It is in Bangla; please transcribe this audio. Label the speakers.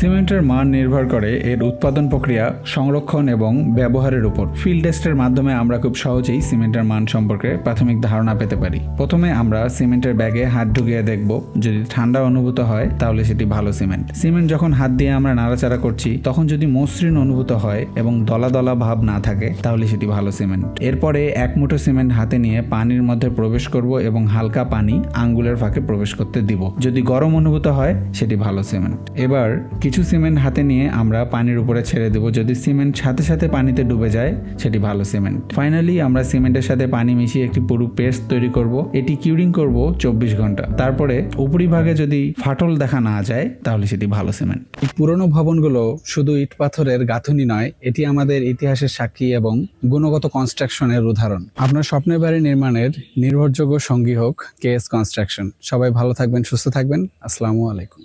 Speaker 1: সিমেন্টের মান নির্ভর করে এর উৎপাদন প্রক্রিয়া, সংরক্ষণ এবং ব্যবহারের উপর। ফিল্ড টেস্টের মাধ্যমে আমরা খুব সহজেই সিমেন্টের মান সম্পর্কে প্রাথমিক ধারণা পেতে পারি। প্রথমে আমরা সিমেন্টের ব্যাগে হাত ঢুকিয়ে দেখব, যদি ঠান্ডা অনুভূত হয়, তাহলে সেটি ভালো সিমেন্ট। সিমেন্ট যখন হাত দিয়ে আমরা নাড়াচাড়া করছি, তখন যদি মসৃণ অনুভূত হয় এবং দলা দলা ভাব না থাকে, তাহলে সেটি ভালো সিমেন্ট। এরপরে এক মুঠো সিমেন্ট হাতে নিয়ে পানির মধ্যে প্রবেশ করব এবং হালকা পানি আঙ্গুলের ফাঁকে প্রবেশ করতে দিব। যদি গরম অনুভূত হয়, সেটি ভালো সিমেন্ট। এবার কিছু সিমেন্ট হাতে নিয়ে আমরা পানির উপরে ছেড়ে দেব। যদি সিমেন্ট সাথে সাথে পানিতে ডুবে যায়, সেটি ভালো সিমেন্ট। ফাইনালি আমরা সিমেন্টের সাথে পানি মিশিয়ে একটি পুরু পেস্ট তৈরি করব। এটি কিউরিং করব চব্বিশ ঘণ্টা। তারপরে উপরিভাগে যদি ফাটল দেখা না যায়, তাহলে সেটি ভালো সিমেন্ট। পুরনো ভবনগুলো শুধু ইট পাথরের গাঁথুনি নয়, এটি আমাদের ইতিহাসের সাক্ষী এবং গুণগত কনস্ট্রাকশনের উদাহরণ। আপনার স্বপ্নের বাড়ি নির্মাণের নির্ভরযোগ্য সঙ্গী হোক কেএস কনস্ট্রাকশন সবাই ভালো থাকবেন, সুস্থ থাকবেন। আসসালামু আলাইকুম।